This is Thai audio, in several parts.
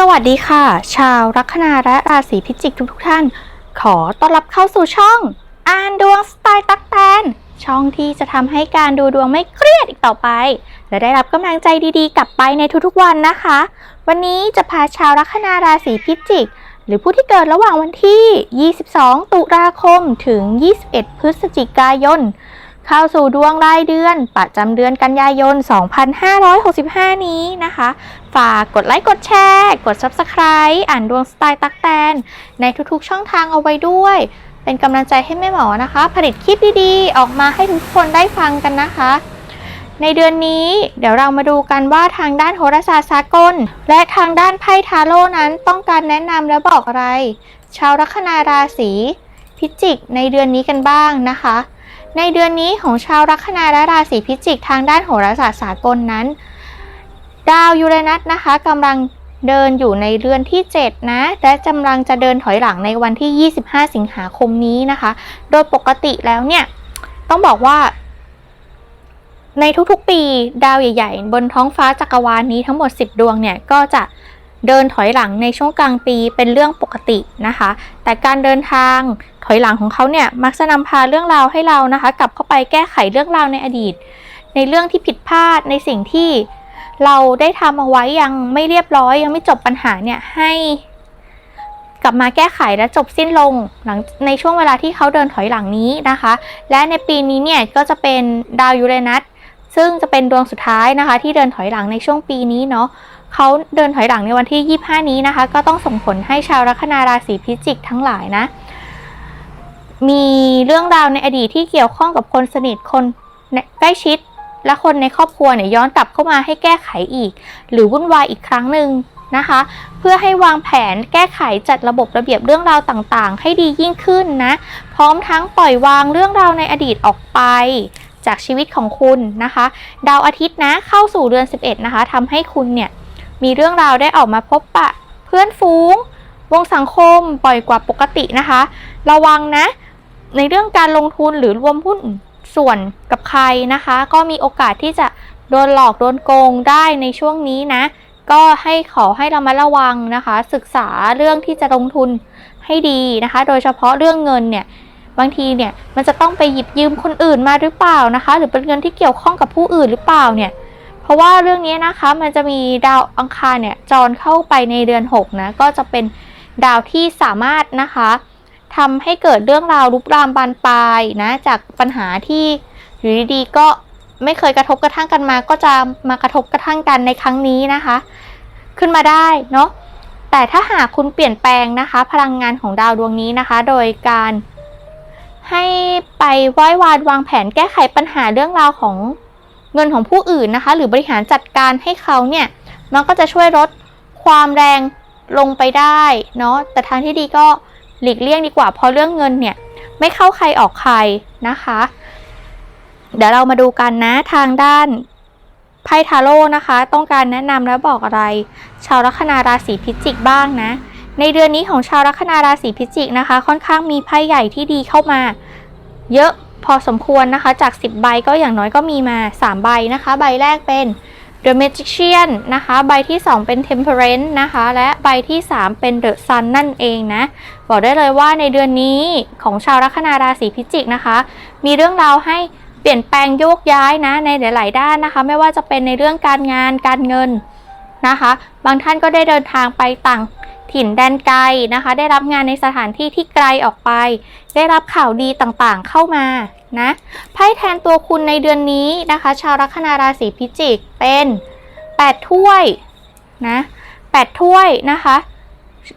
สวัสดีค่ะ ชาวลัคนาและราศีพิจิกทุกๆท่าน ขอต้อนรับเข้าสู่ช่อง อ่านดวงสไตล์ตักแตน ช่องที่จะทำให้การดูดวงไม่เครียดอีกต่อไป และได้รับกำลังใจดีๆ กลับไปในทุกๆวันนะคะ วันนี้จะพาชาวลัคนาราศีพิจิก หรือผู้ที่เกิดระหว่างวันที่ 22 ตุลาคมถึง 21 พฤศจิกายน เข้าสู่ดวงรายเดือน ประจำเดือนกันยายน 2565 นี้นะคะ ฝากกดไลค์กดแชร์ กด Subscribe อ่านดวงสไตล์ตักแตน ในทุกๆช่องทางเอาไว้ด้วย เป็นกำลังใจให้แม่หมอนะคะ ผลิตคลิปดีๆ ออกมาให้ทุกคนได้ฟังกันนะคะ ในเดือนนี้เดี๋ยวเรามาดูกันว่าทางด้านโหราศาสตร์สากล และทางด้านไพ่ทาโร่นั้นต้องการแนะนำและบอกอะไร ชาวลัคนาราศีพิจิกในเดือนนี้กันบ้างนะคะ ในเดือนนี้ของชาวลัคนาและราศีพิจิกทางด้านโหราศาสตร์สากลนั้น ดาวยูเรนัสนะคะกำลังเดินอยู่ในเรือนที่ 7 นะ และกำลังจะเดินถอยหลังในวันที่ 25 สิงหาคมนี้นะคะ โดยปกติแล้วเนี่ย ต้องบอกว่า ในทุกๆปี ดาวใหญ่ ๆ บนท้องฟ้าจักรวาลนี้ทั้งหมด 10 ดวงเนี่ย ก็จะ เดินถอยหลังในช่วงกลางปีเป็นเรื่องปกตินะคะ แต่การเดินทางถอยหลังของเขาเนี่ยมักจะนำพาเรื่องราวให้เรานะคะ กลับเข้าไปแก้ไขเรื่องราวในอดีต ในเรื่องที่ผิดพลาดในสิ่งที่เราได้ทำเอาไว้ยังไม่เรียบร้อย ยังไม่จบปัญหาเนี่ยให้กลับมาแก้ไขและจบสิ้นลงหลังในช่วงเวลาที่เขาเดินถอยหลังนี้นะคะ และในปีนี้เนี่ยก็จะเป็นดาวยูเรนัสซึ่งจะเป็นดวงสุดท้ายนะคะ ที่เดินถอยหลังในช่วงปีนี้เนาะ เขาเดินถอยหลังในวันที่ 25 นี้นะคะ ก็ต้องส่งผลให้ชาวลัคนาราศีพิจิกทั้งหลายนะ มีเรื่องราวในอดีตที่เกี่ยวข้องกับคนสนิทคนใกล้ชิด และคนในครอบครัวเนี่ยย้อนกลับเข้ามาให้แก้ไขอีก หรือวุ่นวายอีกครั้งหนึ่งนะคะ เพื่อให้วางแผนแก้ไขจัดระบบระเบียบเรื่องราวต่างๆ ให้ดียิ่งขึ้นนะ พร้อมทั้งปล่อยวางเรื่องราวในอดีตออกไปจากชีวิตของคุณนะคะ ดาวอาทิตย์นะเข้าสู่เดือน 11 นะคะทำให้คุณเนี่ย มีเรื่องราวได้ออกมาพบปะ เพื่อนฝูง วงสังคมบ่อยกว่าปกตินะคะ ระวังนะ ในเรื่องการลงทุนหรือรวมหุ้นส่วนกับใครนะคะ ก็มีโอกาสที่จะโดนหลอกโดนโกงได้ในช่วงนี้นะ ก็ให้ขอให้เรามาระวังนะคะ ศึกษาเรื่องที่จะลงทุนให้ดีนะคะ โดยเฉพาะเรื่องเงินเนี่ยบางทีเนี่ยมันจะต้องไปหยิบยืมคนอื่นมาหรือเปล่านะคะ หรือเป็นเงินที่เกี่ยวข้องกับผู้อื่นหรือเปล่าเนี่ย ราะว่าเรื่องนี้นะคะมันจะมีดาวอังคารเนี่ยจรเข้าไปในเดือน 6 นะ ก็จะเป็นดาวที่สามารถนะคะทำให้เกิดเรื่องราวลุกรามบานปลายนะจากปัญหาที่อยู่ดีๆก็ไม่เคยกระทบกระทั่งกันมา ก็จะมากระทบกระทั่งกันในครั้งนี้นะคะ ขึ้นมาได้เนาะแต่ถ้าหากคุณเปลี่ยนแปลงนะคะ พลังงานของดาวดวงนี้นะคะ โดยการให้ไปไหว้วานวางแผนแก้ไขปัญหาเรื่องราวของ เงินของผู้อื่นนะคะ หรือบริหารจัดการให้เขาเนี่ยมันก็จะช่วยลดความแรงลงไปได้เนาะแต่ทางที่ดีก็หลีกเลี่ยงดีกว่าเพราะเรื่องเงินเนี่ยไม่เข้าใครออกใครนะคะ เดี๋ยวเรามาดูกันนะทางด้านไพ่ทาโร่นะคะ ต้องการแนะนำและบอกอะไร ชาวลัคนาราศีพิจิกบ้างนะ ในเดือนนี้ของชาวลัคนาราศีพิจิกนะคะ ค่อนข้างมีไพ่ใหญ่ที่ดีเข้ามา เยอะ พอสมควรนะคะ จาก 10 ใบก็อย่างน้อยก็มีมา 3 ใบนะคะ ใบแรกเป็น The Magician นะคะ ใบที่ 2 เป็น Temperance นะคะ และใบที่ 3 เป็น The Sun นั่นเองนะ บอกได้เลยว่าในเดือนนี้ของชาวลัคนาราศีพิจิกนะคะ มีเรื่องราวให้เปลี่ยนแปลงโยกย้ายนะในหลาย ๆ ด้านนะคะ ไม่ว่าจะเป็นในเรื่องการงานการเงิน นะคะ บางท่านก็ได้เดินทางไปต่างถิ่นแดนไกลนะคะ ได้รับงานในสถานที่ที่ไกลออกไป ได้รับข่าวดีต่างๆเข้ามานะไพ่แทนตัวคุณในเดือนนี้นะคะ ชาวลัคนาราศีพิจิกเป็น 8 ถ้วยนะ8ถ้วยนะคะ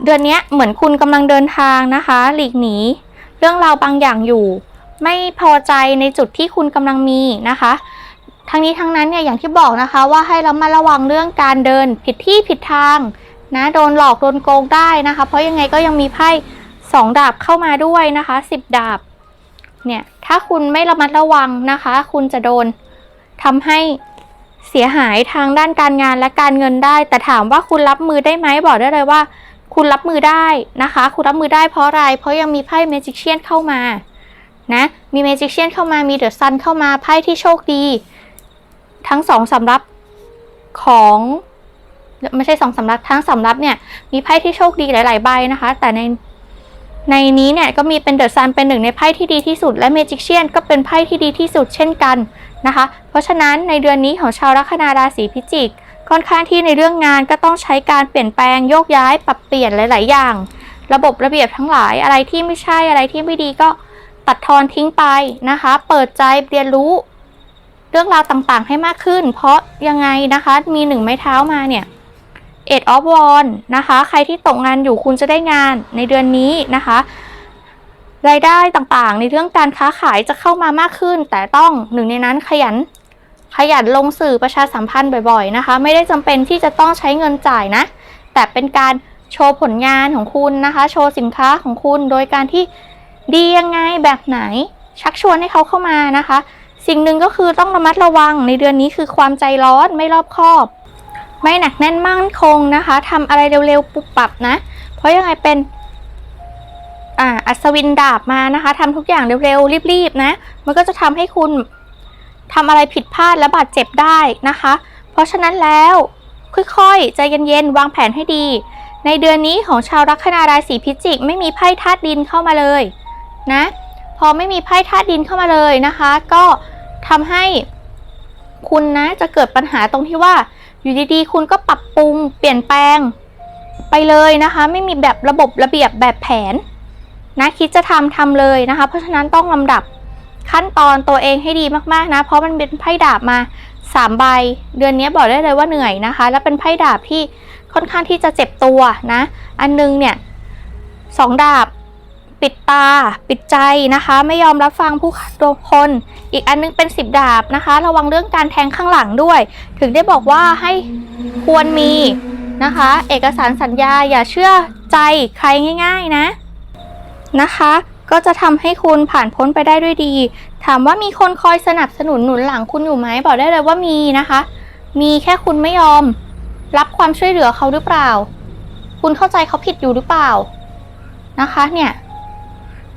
เดือนนี้เหมือนคุณกำลังเดินทางนะคะ หลีกหนี เรื่องราวบางอย่างอยู่ ไม่พอใจในจุดที่คุณกำลังมีนะคะ ทั้งนี้ทั้งนั้นเนี่ยอย่างที่บอกนะคะว่าให้เรามาระวังเรื่องการเดินผิดที่ผิดทางนะโดนหลอกโดนโกงได้นะคะ เพราะยังไงก็ยังมีไพ่สองดาบเข้ามาด้วยนะคะสิบดาบเนี่ยถ้าคุณไม่ระมัดระวังนะคะ คุณจะโดนทำให้เสียหายทางด้านการงานและการเงินได้ แต่ถามว่าคุณรับมือได้ไหมบอกได้เลยว่า คุณรับมือได้นะคะ คุณรับมือได้เพราะอะไร เพราะยังมีไพ่เมจิกเชียนเข้ามานะมีเมจิกเชียนเข้ามามีเดอะซันเข้ามาไพ่ที่โชคดี ทั้งสองสำรับของไม่ใช่สองสำรับทั้งสำรับเนี่ยมีไพ่ที่โชคดีหลาย ๆ ใบนะคะ แต่ในในนี้เนี่ยก็มีเป็นเดอะซันเป็นหนึ่งในไพ่ที่ดีที่สุด และเมจิกเชียนก็เป็นไพ่ที่ดีที่สุดเช่นกันนะคะ เพราะฉะนั้นในเดือนนี้ของชาวลัคนาราศีพิจิก ค่อนข้างที่ในเรื่องงานก็ต้องใช้การเปลี่ยนแปลงโยกย้ายปรับเปลี่ยนหลาย ๆ อย่าง ระบบระเบียบทั้งหลายอะไรที่ไม่ใช่อะไรที่ไม่ดีก็ตัดทอนทิ้งไปนะคะ เปิดใจเรียนรู้ เรื่องราวต่างๆให้มากขึ้น เพราะยังไงนะคะมีหนึ่งไม้เท้ามาเนี่ยเอ็ดออฟวอนนะคะ ใครที่ตกงานอยู่คุณจะได้งานในเดือนนี้นะคะ รายได้ต่างๆ ในเรื่องการค้าขายจะเข้ามามากขึ้น แต่ต้องหนึ่งในนั้นขยัน ขยันลงสื่อประชาสัมพันธ์บ่อย ๆนะคะ ไม่ได้จำเป็นที่จะต้องใช้เงินจ่ายนะ แต่เป็นการโชว์ผลงานของคุณนะคะ โชว์สินค้าของคุณโดยการที่ดียังไงแบบไหน ชักชวนให้เขาเข้ามานะคะ สิ่งหนึ่งก็คือต้องระมัดระวังในเดือนนี้คือความใจร้อนไม่รอบคอบ ไม่หนักแน่นมั่นคงนะคะทำอะไรเร็วๆปุบปับนะ เพราะยังไงเป็นอ่าอัศวินดาบมานะคะทำทุกอย่างเร็วๆรีบๆนะ มันก็จะทำให้คุณทำอะไรผิดพลาดและบาดเจ็บได้นะคะ เพราะฉะนั้นแล้วค่อยๆใจเย็นๆวางแผนให้ดี ในเดือนนี้ของชาวลัคนาราศีพิจิก ไม่มีไพ่ธาตุดินเข้ามาเลยนะ พอไม่มีไพ่ธาตุดินเข้ามาเลยนะคะ ก็ ทำให้คุณนะจะเกิดปัญหาตรงที่ว่า อยู่ดีๆ คุณก็ปรับปรุง เปลี่ยนแปลง ไปเลยนะคะ ไม่มีแบบระบบระเบียบแบบแผน นะคิดจะทำทำเลยนะคะ เพราะฉะนั้นต้องลำดับขั้นตอนตัวเองให้ดีมากๆนะ เพราะมันเป็นไพ่ดาบมาสามใบ เดือนนี้บอกได้เลยว่าเหนื่อยนะคะ และเป็นไพ่ดาบที่ค่อนข้างที่จะเจ็บตัวนะ อันนึงเนี่ยสองดาบ ปิดตา ปิดใจนะคะ ไม่ยอมรับฟังผู้คน อีกอันนึงเป็นสิบดาบนะคะ ระวังเรื่องการแทงข้างหลังด้วย ถึงได้บอกว่าให้ควรมีนะคะ เอกสารสัญญาอย่าเชื่อใจใครง่าย ๆนะนะคะ ก็จะทำให้คุณผ่านพ้นไปได้ด้วยดี ถามว่ามีคนคอยสนับสนุนหนุนหลังคุณอยู่ไหมบอกได้เลยว่ามีนะคะ มีแค่คุณไม่ยอม รับความช่วยเหลือเขาหรือเปล่า คุณเข้าใจเขาผิดอยู่หรือเปล่านะคะเนี่ย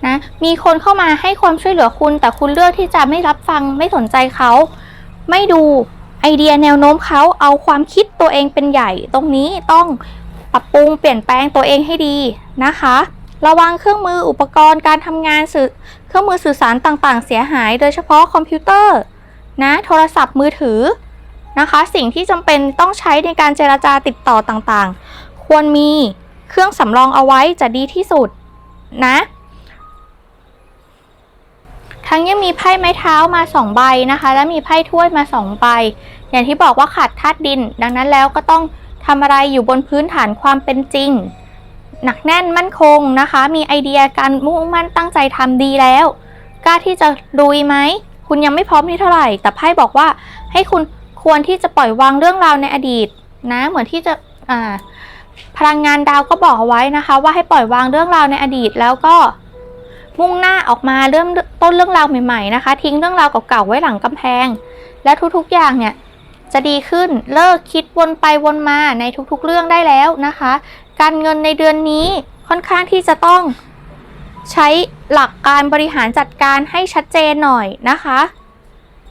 นะมีคนเข้ามาให้ความช่วยเหลือคุณ แต่คุณเลือกที่จะไม่รับฟังไม่สนใจเขา ไม่ดูไอเดียแนวโน้มเขาเอาความคิดตัวเองเป็นใหญ่ ตรงนี้ต้องปรับปรุงเปลี่ยนแปลงตัวเองให้ดีนะคะ ระวังเครื่องมืออุปกรณ์การทำงานสื่อเครื่องมือสื่อสารต่างๆ เสียหาย โดยเฉพาะคอมพิวเตอร์นะโทรศัพท์มือถือนะคะ สิ่งที่จำเป็นต้องใช้ในการเจราจาติดต่อต่างๆ ควรมีเครื่องสำรองเอาไว้จะดีที่สุดนะ ทั้งยังมีไพ่ไม้เท้ามา2ใบนะคะ และมีไพ่ถ้วยมา2ใบ อย่างที่บอกว่าขาดธาตุดิน ดังนั้นแล้วก็ต้องทำอะไรอยู่บนพื้นฐานความเป็นจริง หนักแน่นมั่นคงนะคะ มีไอเดียการมุ่งมั่นตั้งใจทำดีแล้วกล้าที่จะลุยไหม คุณยังไม่พร้อมที่เท่าไหร่ แต่ไพ่บอกว่าให้คุณควรที่จะปล่อยวางเรื่องราวในอดีตนะ เหมือนที่จะอ่าพลังงานดาวก็บอกเอาไว้นะคะ ว่าให้ปล่อยวางเรื่องราวในอดีตแล้วก็ มุ่งหน้าออกมาเริ่มต้นเรื่องราวใหม่ๆนะคะ ทิ้งเรื่องราวเก่าๆไว้หลังกำแพง และทุกๆอย่างเนี่ยจะดีขึ้นเลิกคิดวนไปวนมาในทุกๆเรื่องได้แล้วนะคะ การเงินในเดือนนี้ค่อนข้างที่จะต้องใช้หลักการบริหารจัดการให้ชัดเจนหน่อยนะคะ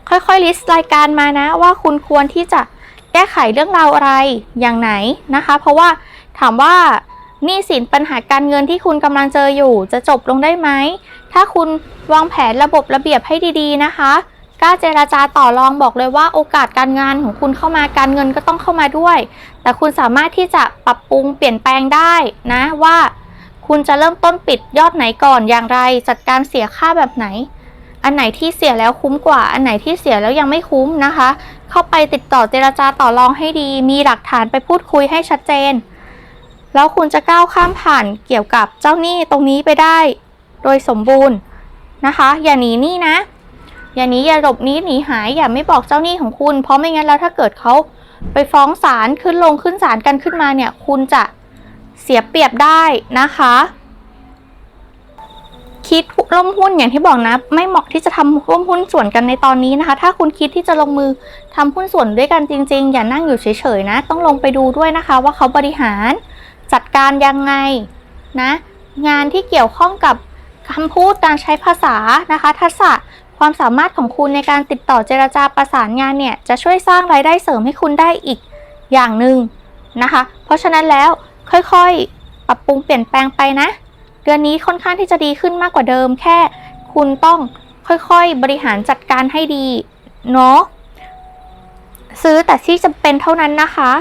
ค่อยๆลิสต์รายการมานะว่าคุณควรที่จะแก้ไขเรื่องราวอะไรอย่างไหนนะคะ เพราะว่าถามว่า หนี้สินปัญหาการเงินที่คุณกำลังเจออยู่ จะจบลงได้ไหม ถ้าคุณวางแผนระบบระเบียบให้ดีๆนะคะกล้าเจราจาต่อรองบอกเลยว่าโอกาสการงานของคุณเข้ามาการเงินก็ต้องเข้ามาด้วย แต่คุณสามารถที่จะปรับปรุงเปลี่ยนแปลงได้นะว่า คุณจะเริ่มต้นปิดยอดไหนก่อนอย่างไร จัดการเสียค่าแบบไหน อันไหนที่เสียแล้วคุ้มกว่า อันไหนที่เสียแล้วยังไม่คุ้มนะคะ เข้าไปติดต่อเจราจาต่อรองให้ดี มีหลักฐานไปพูดคุยให้ชัดเจน แล้วคุณจะก้าวข้ามผ่านเกี่ยวกับเจ้าหนี้ตรงนี้ไปได้ โดยสมบูรณ์นะคะ อย่าหนีหนี้นะ อย่าหนีอย่าหลบหนี้หนีหายอย่าไม่บอกเจ้าหนี้ของคุณ เพราะไม่งั้นแล้วถ้าเกิดเขาไปฟ้องศาลขึ้นลงขึ้นศาลกันขึ้นมาเนี่ย คุณจะเสียเปรียบได้นะคะ คิดร่วมหุ้นอย่างที่บอกนะ ไม่เหมาะที่จะทำร่วมหุ้นส่วนกันในตอนนี้นะคะ ถ้าคุณคิดที่จะลงมือทำหุ้นส่วนด้วยกันจริง ๆ อย่านั่งอยู่เฉยๆนะ ต้องลงไปดูด้วยนะคะ ว่าเขาบริหาร จัดการยังไงนะงานที่เกี่ยวข้องกับคำพูดการใช้ภาษานะคะ ทักษะความสามารถของคุณในการติดต่อเจรจาประสานงานเนี่ยจะช่วยสร้างรายได้เสริมให้คุณได้อีกอย่างหนึ่งนะคะ เพราะฉะนั้นแล้วค่อยๆ ปรับปรุงเปลี่ยนแปลงไปนะ เดือนนี้ค่อนข้างที่จะดีขึ้นมากกว่าเดิม แค่คุณต้องค่อยๆ บริหารจัดการให้ดีเนาะซื้อแต่ที่จำเป็นเท่านั้นนะคะ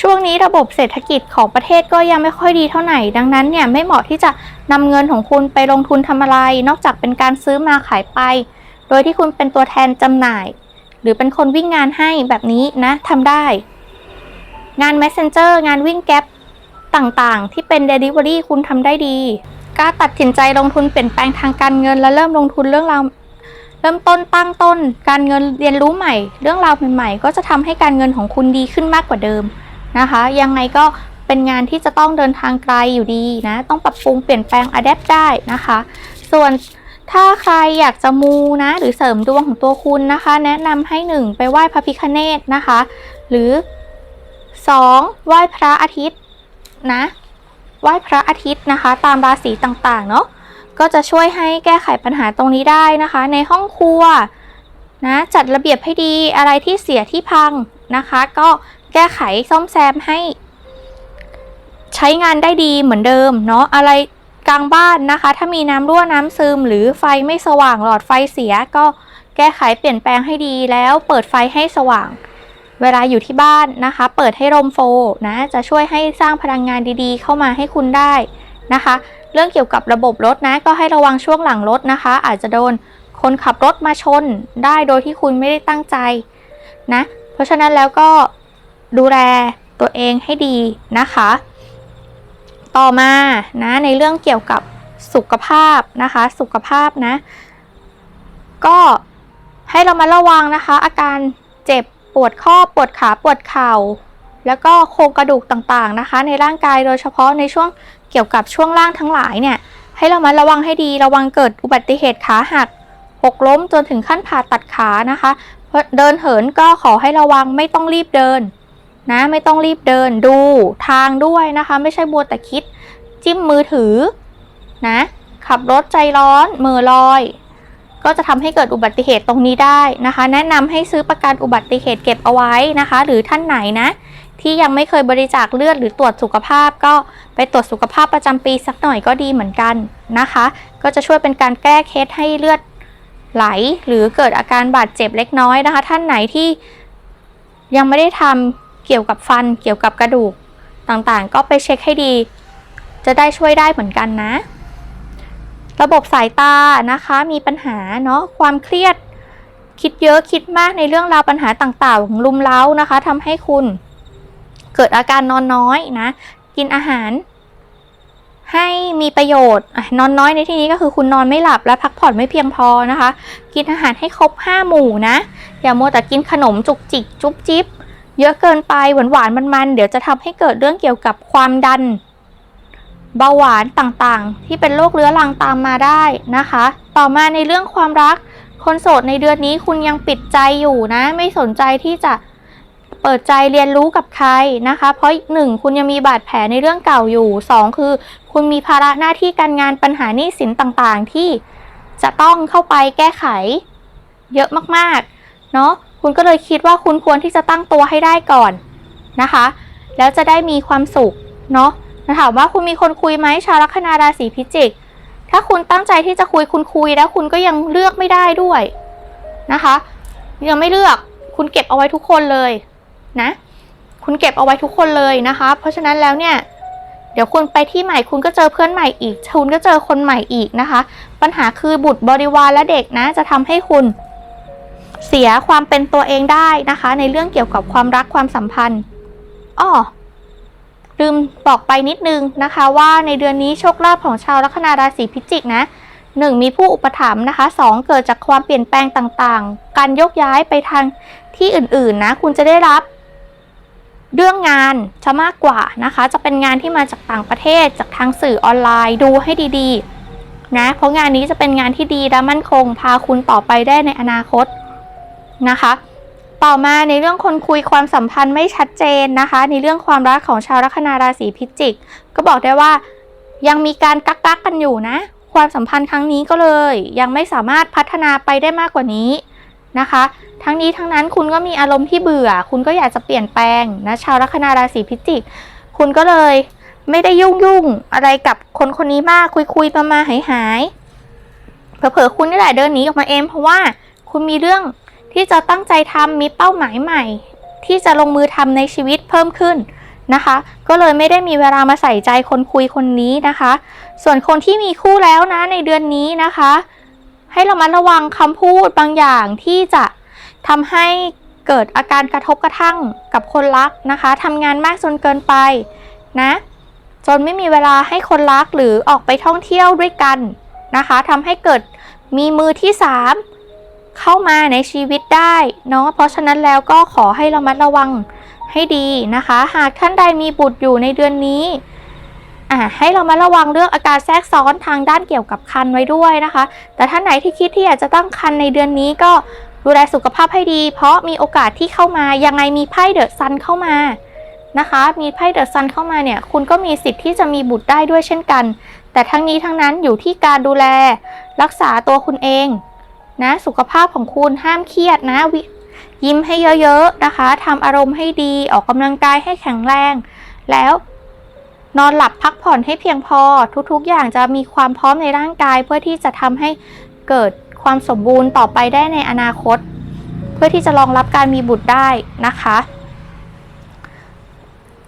ช่วงนี้ระบบเศรษฐกิจของประเทศก็ยังไม่ค่อยดีเท่าไหร่ ดังนั้นเนี่ยไม่เหมาะที่จะนำเงินของคุณไปลงทุนทำอะไร นอกจากเป็นการซื้อมาขายไป โดยที่คุณเป็นตัวแทนจำหน่าย หรือเป็นคนวิ่งงานให้แบบนี้นะทำได้ งาน Messenger งานวิ่งแก๊ปต่างๆ ที่เป็น Delivery คุณทำได้ดีกล้าตัดสินใจลงทุนเปลี่ยนแปลงทางการเงินและเริ่มลงทุนเรื่องราวเริ่มต้นตั้งต้น การเงินเรียนรู้ใหม่ เรื่องราวใหม่ๆก็จะทำให้การเงินของคุณดีขึ้นมากกว่าเดิม นะคะ ยังไงก็เป็นงานที่จะต้องเดินทางไกลอยู่ดีนะ ต้องปรับปรุงเปลี่ยนแปลงอัดแอปได้นะคะ ส่วนถ้าใครอยากจะมูนะ หรือเสริมดวงของตัวคุณนะคะ แนะนำให้หนึ่งไปไหว้พระพิคเนตนะคะ หรือ 2. ไหว้พระอาทิตย์นะไหว้พระอาทิตย์นะคะ ตามราศีต่างๆเนาะก็จะช่วยให้แก้ไขปัญหาตรงนี้ได้นะคะ ในห้องครัวนะจัดระเบียบให้ดีอะไรที่เสียที่พังนะคะ ก็ แก้ไขซ่อมแซมให้ ใช้งานได้ดีเหมือนเดิมเนาะอะไรกลางบ้านนะคะ ถ้ามีน้ำรั่วน้ำซึม หรือไฟไม่สว่างหลอดไฟเสีย ก็แก้ไขเปลี่ยนแปลงให้ดีแล้วเปิดไฟให้สว่าง เวลาอยู่ที่บ้านนะคะ เปิดให้ลมโฟนะ จะช่วยให้สร้างพลังงานดีๆ เข้ามาให้คุณได้นะคะ เรื่องเกี่ยวกับระบบรถนะ ก็ให้ระวังช่วงหลังรถนะคะ อาจจะโดนคนขับรถมาชนได้โดยที่คุณไม่ได้ตั้งใจนะ เพราะฉะนั้นแล้วก็ ดูแลตัวเองให้ดีนะคะ ต่อมานะในเรื่องเกี่ยวกับสุขภาพนะคะ สุขภาพนะ ก็ให้เรามาระวังนะคะ อาการเจ็บปวดข้อปวดขาปวดเข่า แล้วก็โครงกระดูกต่างๆนะคะ ในร่างกายโดยเฉพาะในช่วงเกี่ยวกับช่วงล่างทั้งหลายเนี่ยให้เรามาระวังให้ดีระวังเกิดอุบัติเหตุขาหักหกล้มจนถึงขั้นผ่าตัดขานะคะ เดินเหินก็ขอให้ระวังไม่ต้องรีบเดิน นะไม่ต้องรีบเดินดูทางด้วยนะคะ ไม่ใช่บัวแต่คิด จิ้มมือถือนะขับรถใจร้อนมือลอย ก็จะทำให้เกิดอุบัติเหตุตรงนี้ได้นะคะ แนะนำให้ซื้อประกันอุบัติเหตุเก็บเอาไว้นะคะ หรือท่านไหนนะ ที่ยังไม่เคยบริจาคเลือดหรือตรวจสุขภาพ ก็ไปตรวจสุขภาพประจำปีสักหน่อยก็ดีเหมือนกันนะคะ ก็จะช่วยเป็นการแก้เคสให้เลือดไหล หรือเกิดอาการบาดเจ็บเล็กน้อยนะคะ ท่านไหนที่ยังไม่ได้ทำ เกี่ยวกับฟันเกี่ยวกับกระดูกต่างๆ ก็ไปเช็คให้ดี จะได้ช่วยได้เหมือนกันนะ ระบบสายตานะคะมีปัญหาเนาะความเครียด คิดเยอะคิดมากในเรื่องราวปัญหาต่างๆ ของลุมเล้านะคะทำให้คุณ เกิดอาการนอนน้อยนะ กินอาหาร ให้มีประโยชน์นอนน้อยในที่นี้ก็คือคุณนอนไม่หลับและพักผ่อนไม่เพียงพอนะคะ กินอาหารให้ครบห้าหมู่นะอย่ามัวแต่กินขนมจุกจิกจุ๊บจิ๊บ เยอะเกินไปหวานหวานๆมันเดี๋ยวจะทำให้เกิดเรื่องเกี่ยวกับความดัน เบาหวานต่างๆ ที่เป็นโรคเรื้อรังตามมาได้นะคะ ต่อมาในเรื่องความรัก คนโสดในเดือนนี้คุณยังปิดใจอยู่นะ ไม่สนใจที่จะเปิดใจเรียนรู้กับใครนะคะ เพราะหนึ่งคุณยังมีบาดแผลในเรื่องเก่าอยู่สองคือ คุณมีภาระหน้าที่การงานปัญหาหนี้สินต่างๆ ที่จะต้องเข้าไปแก้ไข เยอะมากๆ เนาะ คุณก็เลยคิดว่าคุณควรที่จะตั้งตัวให้ได้ก่อนนะคะ แล้วจะได้มีความสุขเนาะถามว่าคุณมีคนคุยไหมชาวลัคนาราศีพิจิก ถ้าคุณตั้งใจที่จะคุยคุณคุยแล้วคุณก็ยังเลือกไม่ได้ด้วยนะคะ ยังไม่เลือกคุณเก็บเอาไว้ทุกคนเลยนะ คุณเก็บเอาไว้ทุกคนเลยนะคะ เพราะฉะนั้นแล้วเนี่ยเดี๋ยวคุณไปที่ใหม่คุณก็เจอเพื่อนใหม่อีกคุณก็เจอคนใหม่อีกนะคะ ปัญหาคือบุตรบริวารและเด็กนะ จะทำให้คุณ เสียความเป็นตัวเองได้นะคะ ในเรื่องเกี่ยวกับความรักความสัมพันธ์อ้อลืมบอกไปนิดนึงนะคะ ว่าในเดือนนี้โชคลาภของชาวลัคนาราศีพิจิกนะหนึ่งมีผู้อุปถัมภ์นะคะสองเกิดจากความเปลี่ยนแปลงต่างๆ การยกย้ายไปทางที่อื่นๆนะ คุณจะได้รับ เรื่องงานจะมากกว่านะคะ จะเป็นงานที่มาจากต่างประเทศจากทางสื่อออนไลน์ดูให้ดีๆ นะ เพราะงานนี้จะเป็นงานที่ดีและมั่นคง พาคุณต่อไปได้ในอนาคต นะคะ ต่อมาในเรื่องคนคุยความสัมพันธ์ไม่ชัดเจนนะคะ ในเรื่องความรักของชาวลัคนาราศีพิจิก ก็บอกได้ว่ายังมีการกักกักกันอยู่นะ ความสัมพันธ์ครั้งนี้ก็เลย ยังไม่สามารถพัฒนาไปได้มากกว่านี้นะคะ ทั้งนี้ทั้งนั้นคุณก็มีอารมณ์ที่เบื่อ คุณก็อยากจะเปลี่ยนแปลงนะชาวลัคนาราศีพิจิก คุณก็เลยไม่ได้ยุ่งยุ่งอะไรกับคนคนนี้มากคุยคุยมามาหายหายๆเผลอๆคุณนี่แหละเดินหนีออกมาเองเพราะว่าคุณมีเรื่อง ที่จะตั้งใจทำมีเป้าหมายใหม่ ที่จะลงมือทำในชีวิตเพิ่มขึ้นนะคะ ก็เลยไม่ได้มีเวลามาใส่ใจคนคุยคนนี้นะคะ ส่วนคนที่มีคู่แล้วนะในเดือนนี้นะคะ ให้เรามาระวังคำพูดบางอย่างที่จะทำให้เกิดอาการกระทบกระทั่งกับคนรักนะคะทำงานมากจนเกินไปนะจนไม่มีเวลาให้คนรักหรือออกไปท่องเที่ยวด้วยกันนะคะทำให้เกิดมีมือที่สาม เข้ามาในชีวิตได้เนาะเพราะฉะนั้นแล้วก็ขอให้เรามัดระวังให้ดีนะคะ หากท่านใดมีบุตรอยู่ในเดือนนี้อ่าให้เรามาระวังเรื่องอาการแทรกซ้อนทางด้านเกี่ยวกับคันไว้ด้วยนะคะ แต่ท่านไหนที่คิดที่อยากจะตั้งคันในเดือนนี้ก็ดูแลสุขภาพให้ดี เพราะมีโอกาสที่เข้ามายังไงมีไพ่เดอะซันเข้ามานะคะ มีไพ่เดอะซันเข้ามาเนี่ยคุณก็มีสิทธิ์ที่จะมีบุตรได้ด้วยเช่นกัน แต่ทั้งนี้ทั้งนั้นอยู่ที่การดูแลรักษาตัวคุณเอง นะสุขภาพของคุณห้ามเครียดนะยิ้มให้เยอะๆนะคะทำอารมณ์ให้ดีออกกำลังกายให้แข็งแรง แล้วนอนหลับพักผ่อนให้เพียงพอ ทุกๆ อย่างจะมีความพร้อมในร่างกายเพื่อที่จะทำให้เกิดความสมบูรณ์ต่อไปได้ในอนาคต เพื่อที่จะรองรับการมีบุตรได้นะคะ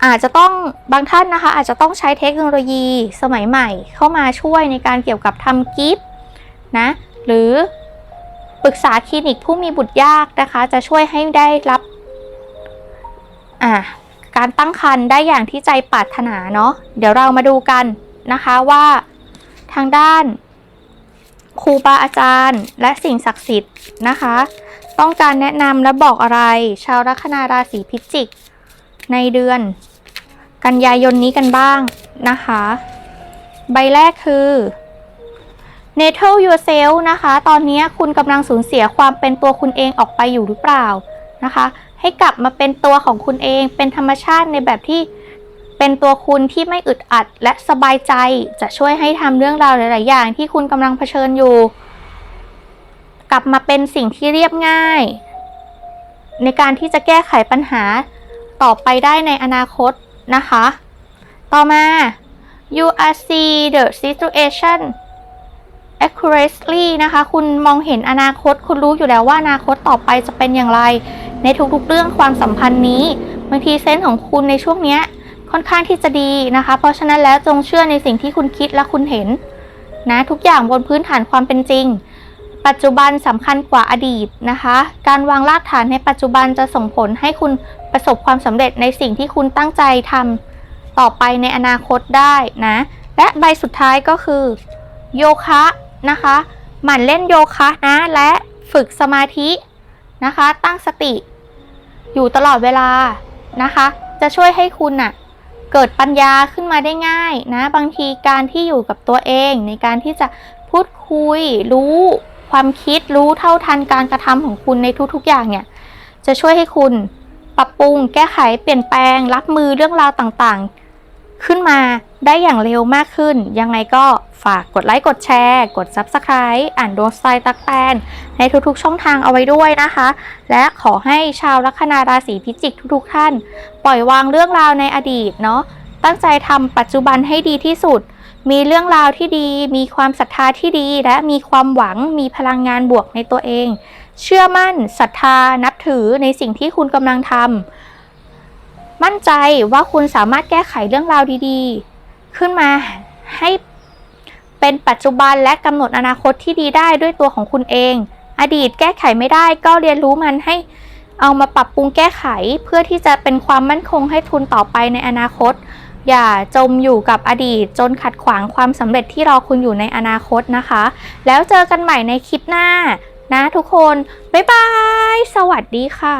อาจจะต้องบางท่านนะคะ อาจจะต้องใช้เทคโนโลยีสมัยใหม่เข้ามาช่วยในการเกี่ยวกับทำกิฟต์นะ หรือ ปรึกษาคลินิกผู้มีบุตรยากนะคะ จะช่วยให้ได้รับการตั้งครรภ์ได้อย่างที่ใจปรารถนาเนาะเดี๋ยวเรามาดูกันนะคะว่าทางด้านครูบาอาจารย์ และสิ่งศักดิ์สิทธิ์นะคะ ต้องการแนะนำและบอกอะไร ชาวลัคนาราศีพิจิก ในเดือน กันยายนนี้กันบ้างนะคะ ใบแรกคือ n a t a l yourself นะคะ ตอนนี้คุณกำลังสูญเสียความเป็นตัวคุณเองออกไปอยู่หรือเปล่านะคะ ให้กลับมาเป็นตัวของคุณเอง เป็นธรรมชาติในแบบที่เป็นตัวคุณที่ไม่อึดอัดและสบายใจ จะช่วยให้ทำเรื่องราวหลาย ๆ อย่างที่คุณกำลังเผชิญอยู่ กลับมาเป็นสิ่งที่เรียบง่าย ในการที่จะแก้ไขปัญหาต่อไปได้ในอนาคตนะคะ ต่อมา you are see the situation accurately นะคะ คุณมองเห็นอนาคต คุณรู้อยู่แล้วว่าอนาคตต่อไปจะเป็นอย่างไร ในทุกๆเรื่องความสัมพันธ์นี้บางทีเซนส์ของคุณในช่วงนี้ค่อนข้างที่จะดีนะคะ เพราะฉะนั้นแล้วจงเชื่อในสิ่งที่คุณคิดและคุณเห็นนะทุกอย่างบนพื้นฐานความเป็นจริง ปัจจุบันสำคัญกว่าอดีตนะคะ การวางรากฐานในปัจจุบันจะส่งผลให้คุณประสบความสำเร็จในสิ่งที่คุณตั้งใจทำต่อไปในอนาคตได้นะ และใบสุดท้ายก็คือ โยคะ นะคะ หมั่นเล่นโยคะนะและฝึกสมาธินะคะ ตั้งสติ อยู่ตลอดเวลานะคะ จะช่วยให้คุณน่ะเกิดปัญญาขึ้นมาได้ง่ายนะ บางทีการที่อยู่กับตัวเองในการที่จะพูดคุย รู้ความคิดรู้เท่าทันการกระทำของคุณในทุกๆอย่างเนี่ย จะช่วยให้คุณปรับปรุงแก้ไขเปลี่ยนแปลงรับมือเรื่องราวต่างๆ ขึ้นมาได้อย่างเร็วมากขึ้น ยังไงก็ฝากกดไลค์กดแชร์ กด Subscribe อ่านดวงสไตล์ตักแตนในทุกๆช่องทางเอาไว้ด้วยนะคะ และขอให้ชาวลัคนาราศีพิจิกทุกๆท่าน ปล่อยวางเรื่องราวในอดีตเนาะตั้งใจทำปัจจุบันให้ดีที่สุด มีเรื่องราวที่ดี มีความศรัทธาที่ดี และมีความหวังมีพลังงานบวกในตัวเอง เชื่อมั่นศรัทธานับถือในสิ่งที่คุณกำลังทำ มั่นใจว่าคุณสามารถแก้ไขเรื่องราวดีๆ ขึ้นมาให้เป็นปัจจุบันและกำหนดอนาคตที่ดีได้ด้วยตัวของคุณเอง อดีตแก้ไขไม่ได้ก็เรียนรู้มันให้เอามาปรับปรุงแก้ไขเพื่อที่จะเป็นความมั่นคงให้ทุนต่อไปในอนาคต อย่าจมอยู่กับอดีตจนขัดขวางความสำเร็จที่รอคุณอยู่ในอนาคตนะคะ แล้วเจอกันใหม่ในคลิปหน้านะทุกคน บ๊ายบาย สวัสดีค่ะ